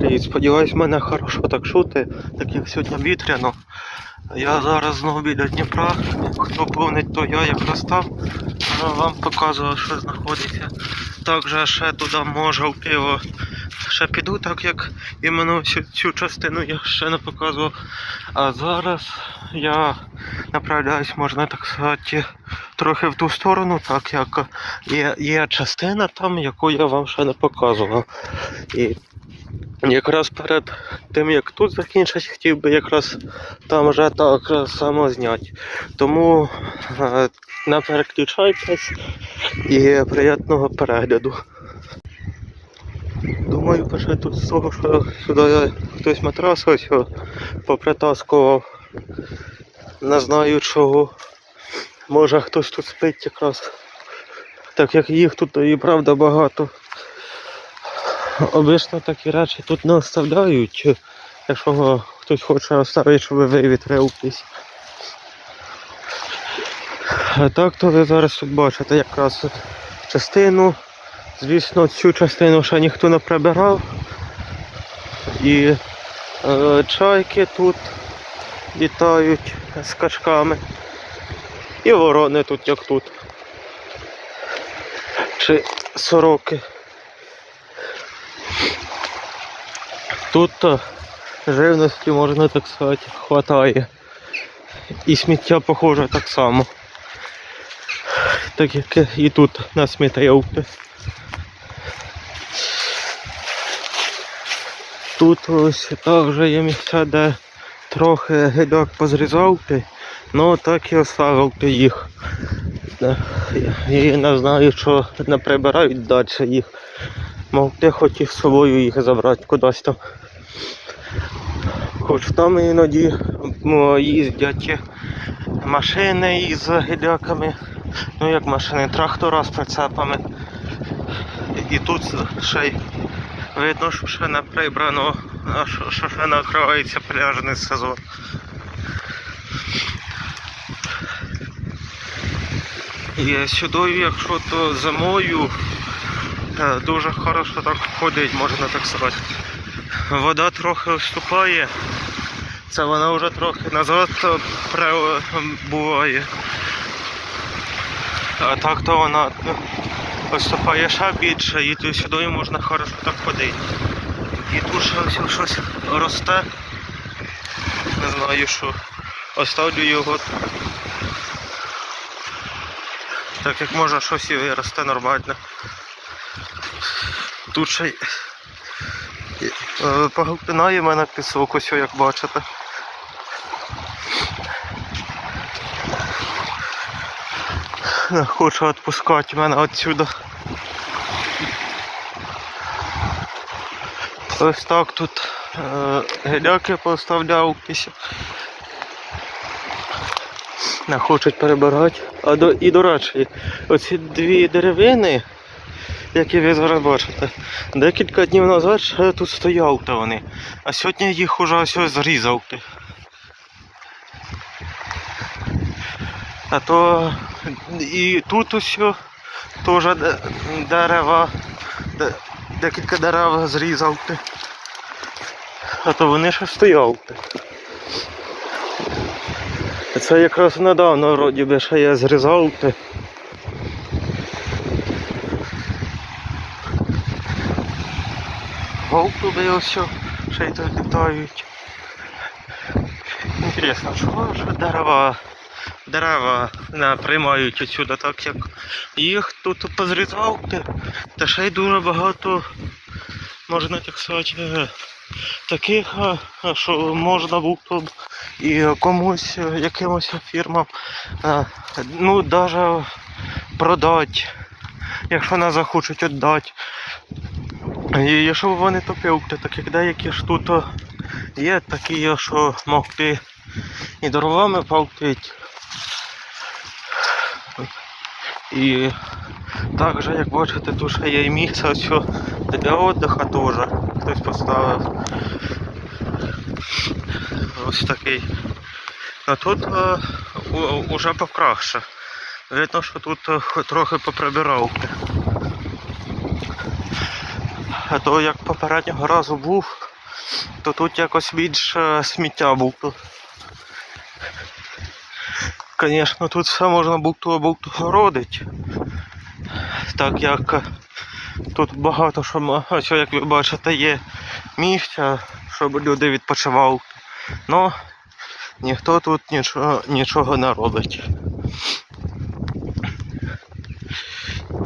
Привіт, сподіваюсь, мене хорошо так чути, так як сьогодні вітряно. Я зараз знову біля Дніпра. Хто помнить, то я якраз там вам показував, що знаходиться. Також ще туди може в Києво ще піду, так як іменно цю, цю частину я ще не показував. А зараз я направляюсь, можна так сказати, трохи в ту сторону, так як є, є частина там, яку я вам ще не показував. І якраз перед тим як тут закінчить, хотів би якраз там вже так само зняти. Тому не переключайтесь і приємного перегляду. Думаю, пише тут з того, що сюди хтось матрас ось попритаскував. Не знаю чого. Може хтось тут спить якраз. Так як їх тут і правда багато. Обично такі речі тут не оставляють, якщо хтось хоче оставити, щоб вивітрились. А так то ви зараз тут бачите якраз частину. Звісно, цю частину ще ніхто не прибирав. І е, чайки тут літають з качками. І ворони тут як тут. Чи сороки. Тут е, живності, можна так сказати, хватає. І сміття похоже так само. Так як і тут на сміттєвки. Тут ось також є місця, де трохи гидок позрізав ти, ну так і оставив ти їх. Е, І не знаю, що не прибирають далі їх. Мов ти хотів з собою їх забрати кудись там. Хоч там іноді їздять машини із гіляками, ну як машини, трактора з прицепами. І тут ще й видно, що ще не прибрано, що, ще накривається пляжний сезон. І сюди, якщо то зимою, дуже хорошо так ходить, можна так сказати. Вода трохи вступає, це вона вже трохи назад прибуває. А так то вона виступає ще більше і сюди можна хорошо так ходити. І тут ще ось щось росте. Не знаю що. Оставлю його. Так як може щось і росте нормально. Тут ще е, поглинає мене пісок, ось як бачите. Не хочу відпускати мене отсюда. Ось так тут е, геляки поставляв після. Не хочуть перебирати. А до, і до речі, оці дві деревини, які ви зараз бачите, декілька днів назад ще тут стояв то вони. А сьогодні їх уже ось зрізав. А то і тут ось теж дерева, декілька дерев зрізав. А то вони ще стояв. Це якраз недавно вроді би ще я зрізав. Голуби ось ще й тут літають. Інтересно, чого ж дерева, дерева не приймають отсюди, так як їх тут позрізав, та ще й дуже багато, можна так сказати, таких, е, що можна було б і комусь, е, якимось фірмам, е, ну, навіть продати, якщо не захочуть віддати. І якщо б вони топили, так як деякі ж тут є такі, що могти і дровами палтить. І також, як бачите, тут ще є і місце що для віддиха теж хтось поставив. Ось такий. А тут е, у- уже покраще. Видно, що тут е, трохи поприбирав. А то як попереднього разу був, то тут якось більше сміття було. Звісно, тут все можна булту-булту Так як е, тут багато що, ось, як ви бачите, є місця, щоб люди відпочивали. Ну, ніхто тут нічого, нічого не робить.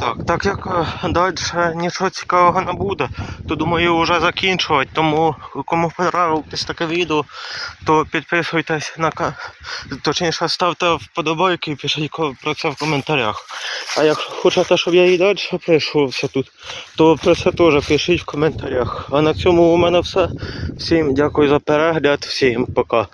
Так, так як далі нічого цікавого не буде, то думаю вже закінчувати. Тому кому понравилось таке відео, то підписуйтесь на точніше ставте вподобайки і пишіть про це в коментарях. А якщо хочете, щоб я і далі прийшовся тут, то про це теж пишіть в коментарях. А на цьому у мене все. Всім дякую за перегляд, всім пока.